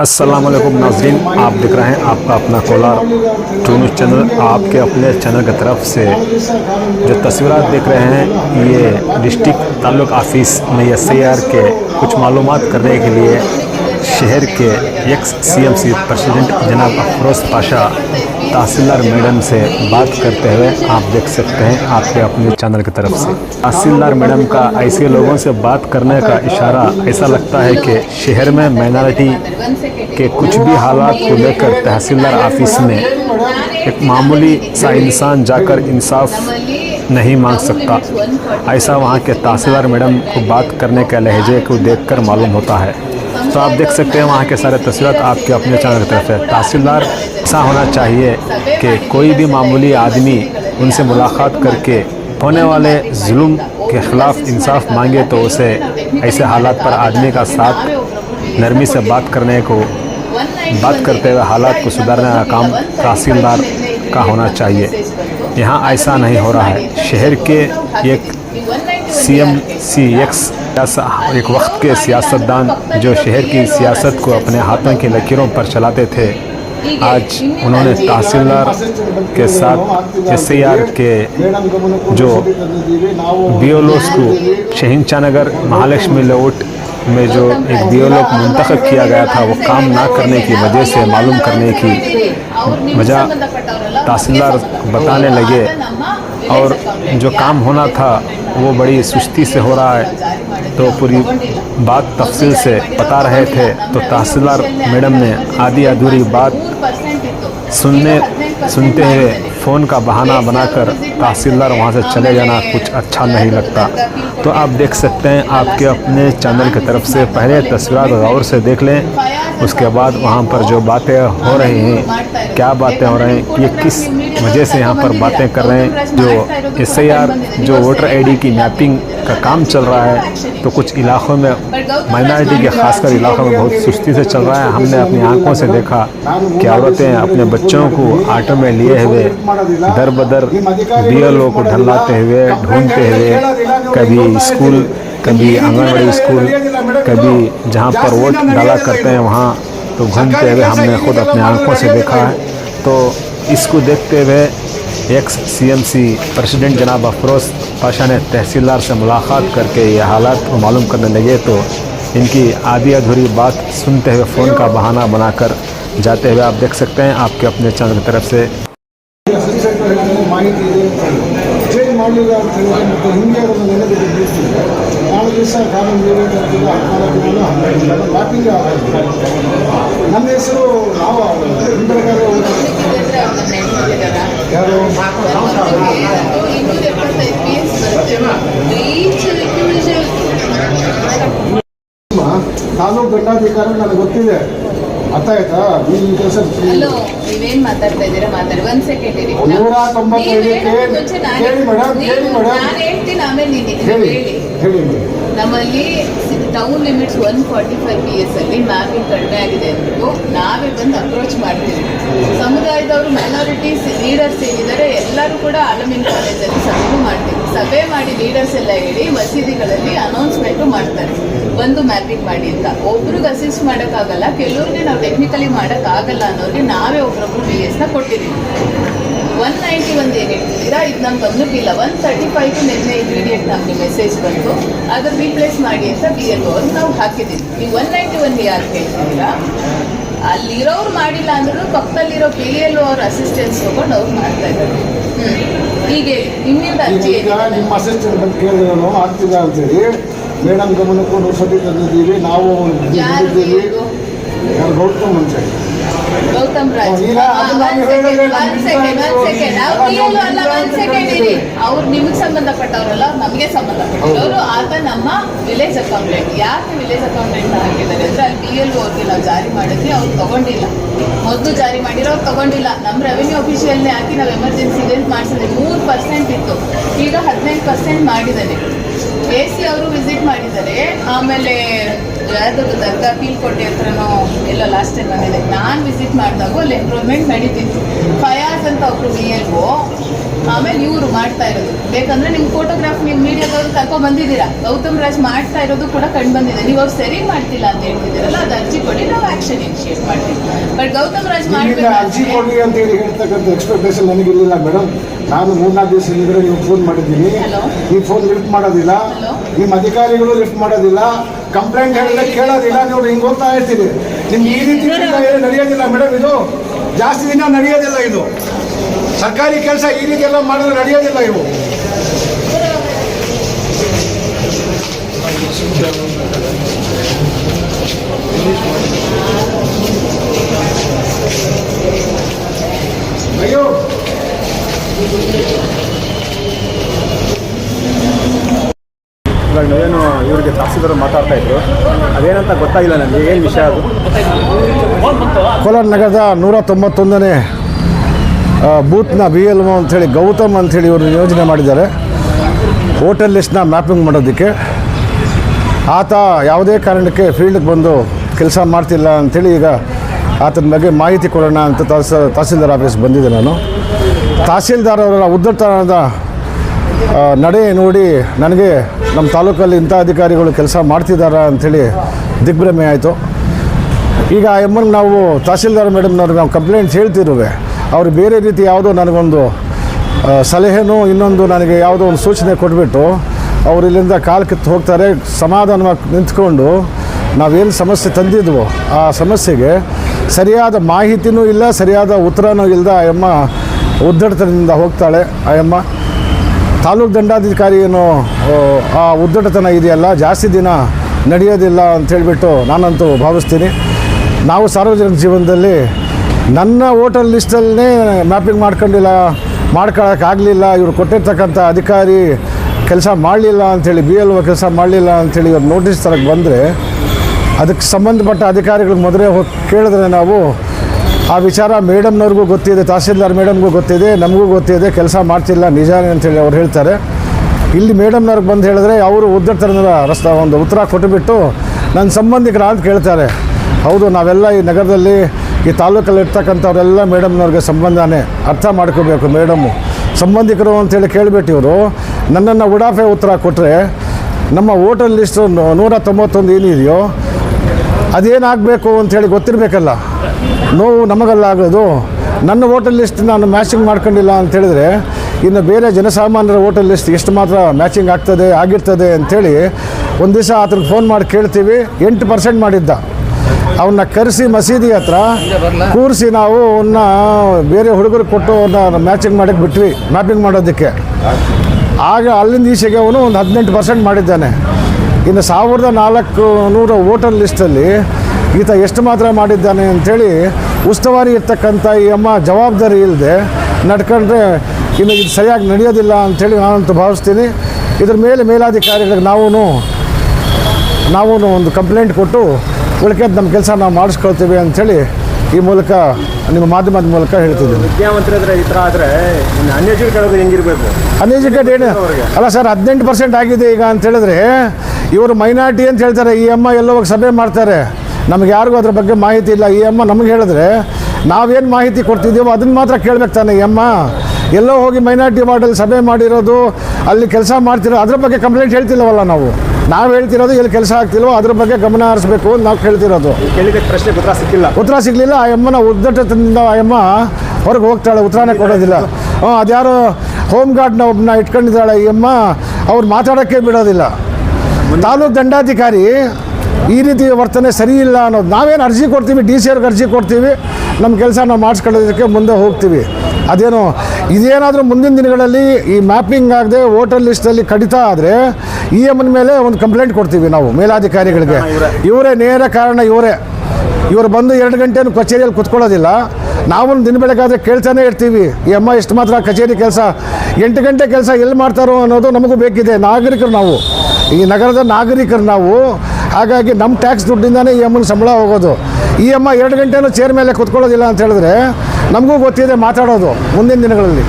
अस्सलाम वालेकुम नाजरीन, आप देख रहे हैं आपका अपना कोलार न्यूज़ चैनल, आपके अपने चैनल की तरफ़ से जो तस्वीर देख रहे हैं, ये डिस्ट्रिक्ट ताल्लुक ऑफ़िस में एस के कुछ मालूम करने के लिए शहर के एक्स सीएमसी प्रेसिडेंट जनाब अफरोज पाशा तहसीलदार मैडम से बात करते हुए आप देख सकते हैं आपके अपने चैनल की तरफ़ से। तहसीलदार मैडम का ऐसे लोगों से बात करने का इशारा ऐसा लगता है कि शहर में माइनॉरिटी के कुछ भी हालात को लेकर तहसीलदार ऑफ़िस में एक मामूली सा इंसान जाकर इंसाफ नहीं मांग सकता। ऐसा वहाँ के तहसीलदार मैडम को बात करने के लहजे को देखकर मालूम होता है। तो आप देख सकते हैं वहाँ के सारे तस्वीर आपके अपने चैनल की तरफ़ है तहसीलदार ऐसा होना चाहिए कि कोई भी मामूली आदमी उनसे मुलाकात करके होने वाले जुल्म के ख़िलाफ़ इंसाफ मांगे तो उसे ऐसे हालात पर आदमी का साथ नरमी से बात करने को, बात करते हुए हालात को सुधारने का काम तहसीलदार का होना चाहिए। यहाँ ऐसा नहीं हो रहा है। शहर के एक सी एम सी एक्स एक वक्त के सियासतदान जो शहर की सियासत को अपने हाथों की लकीरों पर चलाते थे, आज उन्होंने तहसीलदार के साथ एस के जो बी को शहिंचा नगर महालक्ष्मी लेआउट में जो एक बी मुंतखब किया गया था, वो काम ना करने की वजह से, मालूम करने की वजह तहसीलदार बताने लगे और जो काम होना था वो बड़ी सुस्ती से हो रहा है। तो पूरी बात तफसील से बता रहे थे। तो तहसीलदार मैडम ने आधी अधूरी बात सुनने, सुनते हुए फ़ोन का बहाना बनाकर तहसीलदार वहाँ से चले जाना कुछ अच्छा नहीं लगता। तो आप देख सकते हैं, आपके अपने चैनल की तरफ़ से पहले तस्वीर गौर से देख लें, उसके बाद वहाँ पर जो बातें हो रही हैं, क्या बातें हो रही हैं, ये किस वजह से यहाँ पर बातें कर रहे हैं, जो एस जो वोटर आईडी की मैपिंग का काम चल रहा है तो कुछ इलाक़ों में माइनॉरिटी के, खासकर इलाक़ों में बहुत सुस्ती से चल रहा है। हमने अपनी आँखों से देखा कि औरतें अपने बच्चों को ऑटो में लिए हुए दर बदर बी को ढलाते हुए, ढूंढते हुए, कभी स्कूल, कभी आंगनबाड़ी स्कूल, कभी जहाँ पर वोट डाला करते हैं वहाँ तो घूमते हुए हमने खुद अपने आँखों से देखा है। तो इसको देखते हुए एक्स सीएमसी प्रेसिडेंट जनाब अफरोज पाशा ने तहसीलदार से मुलाकात करके ये हालात को मालूम करने लगे तो इनकी आधी अधूरी बात सुनते हुए फ़ोन का बहाना बनाकर जाते हुए आप देख सकते हैं आपके अपने चैनल की तरफ से ಮಾಹಿತಿ ಇದೆ ಚೇಂಜ್ ಹೆಸರು ನಾವು ನಿಮ್ಮ ಪ್ರಕಾರ ಯಾರು? ತಾಲೂಕು ದಂಡಾಧಿಕಾರಿ ನನಗೆ ಗೊತ್ತಿದೆ. ಅರ್ಥ ಆಯ್ತಾ? ಈ ಕೆಲಸ ಹಲೋ ನೀವೇನ್ ಮಾತಾಡ್ತಾ ಇದ್ದೀರಾ? ಮಾತಾಡಿ ಒಂದ್ ಸೆಕೆಂಡ್ ಇರಿ. ನೂರ ತೊಂಬತ್ತೈದಕ್ಕೆ ನೀವ್ ನಾನ್ ಕೇಳಿ ಮೇಡಮ್ ಹೇಳಿ ಮೇಡಮ್ ನಾನ್ ಹೇಳ್ತೀನಿ ಆಮೇಲೆ ನೀನ್ ಹೇಳಿ ಹೇಳಿ. ಹೇಳಿ ನಮ್ಮಲ್ಲಿ town limits one forty five P S ಅಲ್ಲಿ ಮ್ಯಾಪಿಂಗ್ ಕಡಿಮೆ ಆಗಿದೆ ಅಂದ್ಬಿಟ್ಟು ನಾವೇ ಬಂದು ಅಪ್ರೋಚ್ ಮಾಡ್ತೀವಿ. ಸಮುದಾಯದವರು ಮೈನಾರಿಟೀಸ್ ಲೀಡರ್ಸ್ ಏನಿದ್ದಾರೆ ಎಲ್ಲರೂ ಕೂಡ ಆಲಮಿನ್ ಕಾಲೇಜಲ್ಲಿ ಸಭೆ ಮಾಡ್ತೀವಿ. ಸಭೆ ಮಾಡಿ ಲೀಡರ್ಸ್ ಎಲ್ಲ ಹೇಳಿ ಮಸೀದಿಗಳಲ್ಲಿ ಅನೌನ್ಸ್ಮೆಂಟ್ ಮಾಡ್ತಾರೆ. ಬಂದು ಮ್ಯಾಪಿಂಗ್ ಮಾಡಿ ಅಂತ. ಒಬ್ರಿಗೆ ಅಸಿಸ್ಟ್ ಮಾಡೋಕ್ಕಾಗಲ್ಲ, ಕೆಲವ್ರಿಗೆ ನಾವು ಟೆಕ್ನಿಕಲಿ ಮಾಡೋಕ್ಕಾಗಲ್ಲ ಅನ್ನೋರಿಗೆ ನಾವೇ ಒಬ್ರೊಬ್ರು ಪಿ ಎಸ್ನ ಕೊಟ್ಟಿದ್ದೀವಿ. ಒನ್ ನೈಂಟಿ ಒಂದು ಏನು ಹೇಳ್ತಿದ್ದೀರಾ? ಇದು ನಮ್ಗೆ ಗಮನಕ್ಕಿಲ್ಲ ಒನ್ ತರ್ಟಿ ಫೈವ್ ನಿನ್ನೆ ಇಮಿಡಿಯೇಟ್ ನಮಗೆ ಮೆಸೇಜ್ ಬಂತು. ಅದು ರೀಪ್ಲೇಸ್ ಮಾಡಿ ಅಂತ ಬಿ ಎಲ್ ಅವ್ರು ನಾವು ಹಾಕಿದ್ದೀವಿ ನೀವು ಒನ್ ನೈಂಟಿ ಒಂದು ಯಾರು ಹೇಳ್ತಿದ್ದೀರಾ ಅಲ್ಲಿರೋರು ಮಾಡಿಲ್ಲ ಅಂದ್ರೂ ಪಕ್ಕದಲ್ಲಿರೋ ಬಿ ಎಲ್ ಅವ್ರ ಅಸಿಸ್ಟೆನ್ಸ್ ತಗೊಂಡು ಅವ್ರು ಮಾಡ್ತಾ ಇದ್ದಾರೆ. ಹೀಗೆ ನಿಮ್ಮಿಂದ ಅರ್ಜಿ ಈಗ ನಿಮ್ಮ ಅಸಿಸ್ಟೆಂಟ್ ಬಂದು ಕೇಳಿದ್ರೆ ನಾನು ಆಗ್ತಿಲ್ಲ ಅಂತೇಳಿ ಮೇಡಮ್ ಗಮನಕ್ಕೂ ಸತಿ ತಂದಿದ್ದೀವಿ ನಾವು ಯಾರು ಗೌತಮ್ ಅಂತ ಹೇಳಿ. ಗೌತಮ್ ರಾಜ್. ಅವ್ರು ನಿಮ್ಗೆ ಸಂಬಂಧಪಟ್ಟವರಲ್ಲ ನಮ್ಗೆ ಸಂಬಂಧಪಟ್ಟವರು. ಆತ ನಮ್ಮ ವಿಲೇಜ್ ಅಕೌಂಟೆಂಟ್ ಯಾಕೆ ವಿಲೇಜ್ ಅಕೌಂಟೆಂಟ್ ಹಾಕಿದ್ದಾರೆ ಅಂದ್ರೆ ಅಲ್ಲಿ ಪಿ ಎಲ್ ಅವ್ರಿಗೆ ನಾವು ಜಾರಿ ಮಾಡಿದ್ವಿ ಅವ್ರು ತಗೊಂಡಿಲ್ಲ. ಮೊದಲು ಜಾರಿ ಮಾಡಿರೋ ಅವ್ರು ತಗೊಂಡಿಲ್ಲ. ನಮ್ಮ ರೆವಿನ್ಯೂ ಅಫಿಷಿಯಲ್ನೇ ಹಾಕಿ ನಾವು ಎಮರ್ಜೆನ್ಸಿ ಇವೆಂಟ್ ಮಾಡಿಸಿದ್ವಿ. ಮೂರು ಪರ್ಸೆಂಟ್ ಇತ್ತು. ಈಗ ಹದಿನೈದು ಪರ್ಸೆಂಟ್ ಮಾಡಿದ್ದಾರೆ. ಎ ಸಿ ಅವರು ವಿಸಿಟ್ ಮಾಡಿದ್ದಾರೆ. ಆಮೇಲೆ ಯಾವ್ದು ದರ್ಗಾ ಪೀಲ್ಕೋಟೆ ಹತ್ರನೋ ಎಲ್ಲ ಲಾಸ್ಟ್ ಟೈಮ್ ಬಂದಿದೆ. ನಾನು ವಿಸಿಟ್ ಮಾಡಿದಾಗ ಅಲ್ಲಿ ಎನ್ರೋಲ್ಮೆಂಟ್ ನಡೀತಿತ್ತು. ಫಯಾಸ್ ಅಂತ ಒಬ್ರು ಬಿ ಆಮೇಲೆ ಇವರು ಮಾಡ್ತಾ ಇರೋದು. ಬೇಕಂದ್ರೆ ನಿಮ್ ಫೋಟೋಗ್ರಾಫ್ ನಿಮ್ ಮೀಡಿಯಾದವ್ರು ಕರ್ಕೊಂಡ್ ಬಂದಿದ್ದೀರಾ? ಗೌತಮ್ ರಾಜ್ ಮಾಡ್ತಾ ಇರೋದು ಕೂಡ ಕಂಡು ಬಂದಿದೆ. ನೀವು ಅವ್ರು ಸರಿ ಮಾಡ್ತಿಲ್ಲ ಅಂತ ಹೇಳ್ತಿದ್ದೀರಲ್ಲ ಅದು ಅರ್ಜಿ ಕೊಡಿ ನಾವು ಆಕ್ಷನ್ ಇನಿಷಿಯೇಟ್ ಮಾಡ್ತೀವಿ. ಬಟ್ ಗೌತಮ್ ರಾಜ್ ಅರ್ಜಿ ಮಾಡ್ಬೇಕಾದ್ರೆ ಕೊಡಿ ಅಂತ ಹೇಳಿ ಹೇಳ್ತಕ್ಕಂಥ ಎಕ್ಸ್ಪೆಕ್ಟೇಷನ್ ನನಗಿರಲಿಲ್ಲ ಮೇಡಮ್ ನಾನು ಮೂರ್ನಾಲ್ಕು ದಿವಸ ಹಿಂದೆ ನೀವು ಫೋನ್ ಮಾಡಿದ್ದೀನಿ. ಈ ನೀವು ಫೋನ್ ಲಿಫ್ಟ್ ಮಾಡೋದಿಲ್ಲ. ನಿಮ್ಮ ಅಧಿಕಾರಿಗಳು ಲಿಫ್ಟ್ ಮಾಡೋದಿಲ್ಲ. ಕಂಪ್ಲೇಂಟ್ ಹೇಳಿದ್ರೆ ಕೇಳೋದಿಲ್ಲ. ನೀವು ಹಿಂಗೆ ಹೋಗ್ತಾ ಇರ್ತೀರಿ. ನಿಮ್ಗೆ ಈ ರೀತಿ ನಡೆಯೋದಿಲ್ಲ ಮೇಡಮ್ ಇದು. ಜಾಸ್ತಿ ದಿನ ನಡೆಯೋದಿಲ್ಲ ಇದು. ಸರ್ಕಾರಿ ಕೆಲಸ ಈ ರೀತಿ ಎಲ್ಲ ಮಾಡಿದ್ರೆ ನಡೆಯೋದಿಲ್ಲ ಇವು. ಅಯ್ಯೋ. ಇವಾಗ ಏನು ಇವರಿಗೆ ತಹಸೀಲ್ದಾರ್ ಮಾತಾಡ್ತಾ ಇದ್ರು. ಅದೇನಂತ ಗೊತ್ತಾಗಿಲ್ಲ ನನಗೆ ಏನು ವಿಷಯ ಅದು? ಕೋಲಾರ ನಗರದ ನೂರ ತೊಂಬತ್ತೊಂದನೇ ಬೂತ್ನ ಬಿ ಎಲ್ ಒ ಅಂಥೇಳಿ ಗೌತಮ್ ಅಂಥೇಳಿ ಇವರು ಯೋಜನೆ ಮಾಡಿದ್ದಾರೆ. ಹೋಟೆಲ್ ಲಿಸ್ಟ್ನ ಮ್ಯಾಪಿಂಗ್ ಮಾಡೋದಕ್ಕೆ. ಆತ ಯಾವುದೇ ಕಾರಣಕ್ಕೆ ಫೀಲ್ಡ್ಗೆ ಬಂದು ಕೆಲಸ ಮಾಡ್ತಿಲ್ಲ ಅಂಥೇಳಿ ಈಗ ಆತನ ಬಗ್ಗೆ ಮಾಹಿತಿ ಕೊಡೋಣ ಅಂತ ತಹಸ, ತಹಸೀಲ್ದಾರ್ ಆಫೀಸ್ ಬಂದಿದ್ದೆ ನಾನು. ತಹಸೀಲ್ದಾರ್ ಅವರ ಉದ್ದಟತನದ ನಡೆ ನೋಡಿ ನನಗೆ ನಮ್ಮ ತಾಲೂಕಲ್ಲಿ ಇಂಥ ಅಧಿಕಾರಿಗಳು ಕೆಲಸ ಮಾಡ್ತಿದ್ದಾರಾ ಅಂಥೇಳಿ ದಿಗ್ಭ್ರಮೆ ಆಯಿತು. ಈಗ ಆ ಎಮ್ಮನ್ಗೆ ನಾವು ತಹಸೀಲ್ದಾರ್ ಮೇಡಮ್ನವ್ರಿಗೆ ನಾವು ಕಂಪ್ಲೇಂಟ್ಸ್ ಹೇಳ್ತಿರುವೆ. ಅವ್ರು ಬೇರೆ ರೀತಿ ಯಾವುದೋ ನನಗೊಂದು ಸಲಹೆನೋ ಇನ್ನೊಂದು ನನಗೆ ಯಾವುದೋ ಒಂದು ಸೂಚನೆ ಕೊಟ್ಬಿಟ್ಟು ಅವರು ಇಲ್ಲಿಂದ ಕಾಲು ಕಿತ್ತು ಹೋಗ್ತಾರೆ ಸಮಾಧಾನವಾಗಿ ನಿಂತ್ಕೊಂಡು ನಾವೇನು ಸಮಸ್ಯೆ ತಂದಿದ್ವೋ ಆ ಸಮಸ್ಯೆಗೆ ಸರಿಯಾದ ಮಾಹಿತಿನೂ ಇಲ್ಲ ಸರಿಯಾದ ಉತ್ತರನೂ ಇಲ್ಲದ ಆಯಮ್ಮ ಉದ್ದಡತನದಿಂದ ಹೋಗ್ತಾಳೆ. ಆಯಮ್ಮ ತಾಲೂಕು ದಂಡಾಧಿಕಾರಿ ಏನು ಆ, ಉದ್ದಡತನ ಇದೆಯಲ್ಲ ಜಾಸ್ತಿ ದಿನ ನಡೆಯೋದಿಲ್ಲ ಅಂತ ಹೇಳಿಬಿಟ್ಟು ನಾನಂತೂ ಭಾವಿಸ್ತೀನಿ. ನಾವು ಸಾರ್ವಜನಿಕ ಜೀವನದಲ್ಲಿ ನನ್ನ ವೋಟರ್ ಲಿಸ್ಟಲ್ಲೇ ಮ್ಯಾಪಿಂಗ್ ಮಾಡ್ಕೊಂಡಿಲ್ಲ ಮಾಡ್ಕೊಳಕ್ಕಾಗಲಿಲ್ಲ ಇವರು ಕೊಟ್ಟಿರ್ತಕ್ಕಂಥ ಅಧಿಕಾರಿ ಕೆಲಸ ಮಾಡಲಿಲ್ಲ ಅಂಥೇಳಿ, ಬಿ ಎಲ್ ಒ ಕೆಲಸ ಮಾಡಲಿಲ್ಲ ಅಂಥೇಳಿ ಇವ್ರು ನೋಟಿಸ್ ತರಕ್ಕೆ ಬಂದರೆ, ಅದಕ್ಕೆ ಸಂಬಂಧಪಟ್ಟ ಅಧಿಕಾರಿಗಳಿಗೆ ಮೊದಲೇ ಹೋಗಿ ಕೇಳಿದ್ರೆ ನಾವು, ಆ ವಿಚಾರ ಮೇಡಮ್ನವ್ರಿಗೂ ಗೊತ್ತಿದೆ, ತಹಸೀಲ್ದಾರ್ ಮೇಡಮ್ಗೂ ಗೊತ್ತಿದೆ, ನಮಗೂ ಗೊತ್ತಿದೆ, ಕೆಲಸ ಮಾಡ್ತಿಲ್ಲ ನಿಜಾನೇ ಅಂತೇಳಿ ಅವ್ರು ಹೇಳ್ತಾರೆ. ಇಲ್ಲಿ ಮೇಡಮ್ನವ್ರಿಗೆ ಬಂದು ಹೇಳಿದ್ರೆ, ಅವರು ಉದ್ದಟತನದ ರಸ್ತ, ಒಂದು ಉತ್ತರ ಕೊಟ್ಟುಬಿಟ್ಟು ನನ್ನ ಸಂಬಂಧಿಕರ ಅಂತ ಕೇಳ್ತಾರೆ. ಹೌದು, ನಾವೆಲ್ಲ ಈ ನಗರದಲ್ಲಿ ಈ ತಾಲೂಕಲ್ಲಿ ಇರ್ತಕ್ಕಂಥವ್ರೆಲ್ಲ ಮೇಡಮ್ನವ್ರಿಗೆ ಸಂಬಂಧನೇ ಅರ್ಥ ಮಾಡ್ಕೋಬೇಕು ಮೇಡಮ್ಮು ಸಂಬಂಧಿಕರು ಅಂತೇಳಿ ಕೇಳಿಬಿಟ್ಟು ಇವರು, ನನ್ನನ್ನು ಉಡಾಫೆ ಉತ್ತರ ಕೊಟ್ಟರೆ ನಮ್ಮ ಓಟಲ್ ಲಿಸ್ಟು ನೂರ ತೊಂಬತ್ತೊಂದು ಏನಿದೆಯೋ ಅದೇನಾಗಬೇಕು ಅಂಥೇಳಿ ಗೊತ್ತಿರಬೇಕಲ್ಲ. ನೋವು ನಮಗಲ್ಲ ಆಗೋದು. ನನ್ನ ಓಟಲ್ ಲಿಸ್ಟ್ ನಾನು ಮ್ಯಾಚಿಂಗ್ ಮಾಡ್ಕೊಂಡಿಲ್ಲ ಅಂತ ಹೇಳಿದ್ರೆ ಇನ್ನು ಬೇರೆ ಜನಸಾಮಾನ್ಯರ ಓಟಲ್ ಲಿಸ್ಟ್ ಎಷ್ಟು ಮಾತ್ರ ಮ್ಯಾಚಿಂಗ್ ಆಗ್ತದೆ, ಆಗಿರ್ತದೆ ಅಂಥೇಳಿ ಒಂದು ದಿವಸ ಆತನಿಗೆ ಫೋನ್ ಮಾಡಿ ಕೇಳ್ತೀವಿ. ಎಂಟು ಪರ್ಸೆಂಟ್ ಮಾಡಿದ್ದ. ಅವನ್ನ ಕರೆಸಿ ಮಸೀದಿ ಹತ್ರ ಕೂರಿಸಿ ನಾವು ಅವನ್ನ ಬೇರೆ ಹುಡುಗರು ಕೊಟ್ಟು ಅವನ್ನ ಮ್ಯಾಚಿಂಗ್ ಮಾಡಕ್ಕೆ ಬಿಟ್ವಿ ಮ್ಯಾಪಿಂಗ್ ಮಾಡೋದಕ್ಕೆ. ಆಗ ಅಲ್ಲಿಂದ ಈಚೆಗೆ ಅವನು ಒಂದು ಹದಿನೆಂಟು ಪರ್ಸೆಂಟ್ ಮಾಡಿದ್ದಾನೆ. ಇನ್ನು ಸಾವಿರದ ನಾಲ್ಕು ನೂರ ವೋಟರ್ ಲಿಸ್ಟಲ್ಲಿ ಈತ ಎಷ್ಟು ಮಾತ್ರ ಮಾಡಿದ್ದಾನೆ ಅಂಥೇಳಿ ಉಸ್ತುವಾರಿ ಇರ್ತಕ್ಕಂಥ ಈ ಅಮ್ಮ ಜವಾಬ್ದಾರಿ ಇಲ್ಲದೆ ನಡ್ಕೊಂಡ್ರೆ ಇನ್ನು ಇದು ಸರಿಯಾಗಿ ನಡೆಯೋದಿಲ್ಲ ಅಂಥೇಳಿ ನಾನಂತೂ ಭಾವಿಸ್ತೀನಿ. ಇದ್ರ ಮೇಲೆ ಮೇಲಾಧಿಕಾರಿಗಳಿಗೆ ನಾವು ನಾವು ಒಂದು ಕಂಪ್ಲೇಂಟ್ ಕೊಟ್ಟು ಉಳ್ಕೆದ್ದು ನಮ್ಮ ಕೆಲಸ ನಾವು ಮಾಡಿಸ್ಕೊಳ್ತೀವಿ ಅಂಥೇಳಿ ಈ ಮೂಲಕ ನಿಮ್ಮ ಮಾಧ್ಯಮದ ಮೂಲಕ ಹೇಳ್ತಿದ್ದೀನಿ. ವಿದ್ಯಾವಂತರು ಇದ್ರೆ ಈ ಥರ ಆದರೆ ಅನ್ಎಜುಕೇಟೆಡ್ ಹೆಂಗಿರಬೇಕು? ಅನ್ಎಜುಕೇಟ್ ಏನು? ಅಲ್ಲ ಸರ್ ಹದಿನೆಂಟು ಪರ್ಸೆಂಟ್ ಆಗಿದೆ ಈಗ ಅಂತ ಹೇಳಿದ್ರೆ ಇವರು ಮೈನಾರಿಟಿ ಅಂತ ಹೇಳ್ತಾರೆ ಈ ಅಮ್ಮ ಎಲ್ಲೋ ಹೋಗಿ ಸಭೆ ಮಾಡ್ತಾರೆ. ನಮ್ಗೆ ಯಾರಿಗೂ ಅದ್ರ ಬಗ್ಗೆ ಮಾಹಿತಿ ಇಲ್ಲ. ಈ ಅಮ್ಮ ನಮಗೆ ಹೇಳಿದ್ರೆ ನಾವೇನು ಮಾಹಿತಿ ಕೊಡ್ತಿದ್ದೀವೋ ಅದನ್ನ ಮಾತ್ರ ಕೇಳ್ಬೇಕು ತಾನೆ ಈ ಅಮ್ಮ. ಎಲ್ಲೋ ಹೋಗಿ ಮೈನಾರಿಟಿ ವಾರ್ಡಲ್ಲಿ ಸಭೆ ಮಾಡಿರೋದು ಅಲ್ಲಿ ಕೆಲಸ ಮಾಡ್ತಿರೋ ಅದ್ರ ಬಗ್ಗೆ ಕಂಪ್ಲೇಂಟ್ ಹೇಳ್ತಿಲ್ಲವಲ್ಲ ನಾವು. ನಾವು ಹೇಳ್ತಿರೋದು ಎಲ್ಲಿ ಕೆಲಸ ಆಗ್ತಿಲ್ವೋ ಅದ್ರ ಬಗ್ಗೆ ಗಮನ ಹರಿಸ್ಬೇಕು ಅಂತ ನಾವು ಕೇಳ್ತಿರೋದು. ಕೇಳಿದ ಪ್ರಶ್ನೆ ಉತ್ತರ ಸಿಕ್ಕಿಲ್ಲ. ಉತ್ತರ ಸಿಗಲಿಲ್ಲ ಆ ಅಮ್ಮನ ಉದ್ದಟದಿಂದ ಆ ಅಮ್ಮ ಹೊರಗೆ ಹೋಗ್ತಾಳೆ ಉತ್ತರನೇ ಕೊಡೋದಿಲ್ಲ. ಹ್ಞೂ ಅದ್ಯಾರು ಹೋಮ್ ಗಾರ್ಡ್ನ ಒಬ್ಬನ ಇಟ್ಕೊಂಡಿದ್ದಾಳೆ ಈ ಅಮ್ಮ ಅವ್ರು ಮಾತಾಡೋಕ್ಕೆ ಬಿಡೋದಿಲ್ಲ. ತಾಲೂಕು ದಂಡಾಧಿಕಾರಿ ಈ ರೀತಿ ವರ್ತನೆ ಸರಿ ಇಲ್ಲ ಅನ್ನೋದು ನಾವೇನು ಅರ್ಜಿ ಕೊಡ್ತೀವಿ ಡಿ ಸಿ ಅವ್ರಿಗೆ ಅರ್ಜಿ ಕೊಡ್ತೀವಿ ನಮ್ಮ ಕೆಲಸ ನಾವು ಮಾಡಿಸ್ಕೊಳ್ಳೋದಕ್ಕೆ ಮುಂದೆ ಹೋಗ್ತೀವಿ. ಅದೇನು ಇದೇನಾದರೂ ಮುಂದಿನ ದಿನಗಳಲ್ಲಿ ಈ ಮ್ಯಾಪಿಂಗ್ ಆಗದೆ ವೋಟರ್ ಲಿಸ್ಟಲ್ಲಿ ಕಡಿತ ಆದರೆ ಇ ಎಮ್ನ ಮೇಲೆ ಒಂದು ಕಂಪ್ಲೇಂಟ್ ಕೊಡ್ತೀವಿ ನಾವು ಮೇಲಾಧಿಕಾರಿಗಳಿಗೆ. ಇವರೇ. ನೇರ ಕಾರಣ ಇವರೇ. ಇವರು ಬಂದು ಎರಡು ಗಂಟೆನೂ ಕಚೇರಿಯಲ್ಲಿ ಕುತ್ಕೊಳ್ಳೋದಿಲ್ಲ. ನಾವು ದಿನ ಬೆಳಗಾದ್ರೆ ಕೇಳ್ತಾನೆ ಇರ್ತೀವಿ ಈ ಅಮ್ಮ ಎಷ್ಟು ಮಾತ್ರ ಕಚೇರಿ ಕೆಲಸ ಎಂಟು ಗಂಟೆ ಕೆಲಸ ಎಲ್ಲಿ ಮಾಡ್ತಾರೋ ಅನ್ನೋದು ನಮಗೂ ಬೇಕಿದೆ ನಾಗರಿಕರು ನಾವು. ಈ ನಗರದ ನಾಗರಿಕರು ನಾವು. ಹಾಗಾಗಿ ನಮ್ಮ ಟ್ಯಾಕ್ಸ್ ದುಡ್ಡಿಂದಾನೇ ಈ ಅಮ್ಮನ ಸಂಬಳ ಹೋಗೋದು. ಈ ಅಮ್ಮ ಎರಡು ಗಂಟೆನೂ ಚೇರ್ ಮೇಲೆ ಕುತ್ಕೊಳ್ಳೋದಿಲ್ಲ ಅಂತ ಹೇಳಿದ್ರೆ ನಮಗೂ ಗೊತ್ತಿದೆ ಮಾತಾಡೋದು ಮುಂದಿನ ದಿನಗಳಲ್ಲಿ.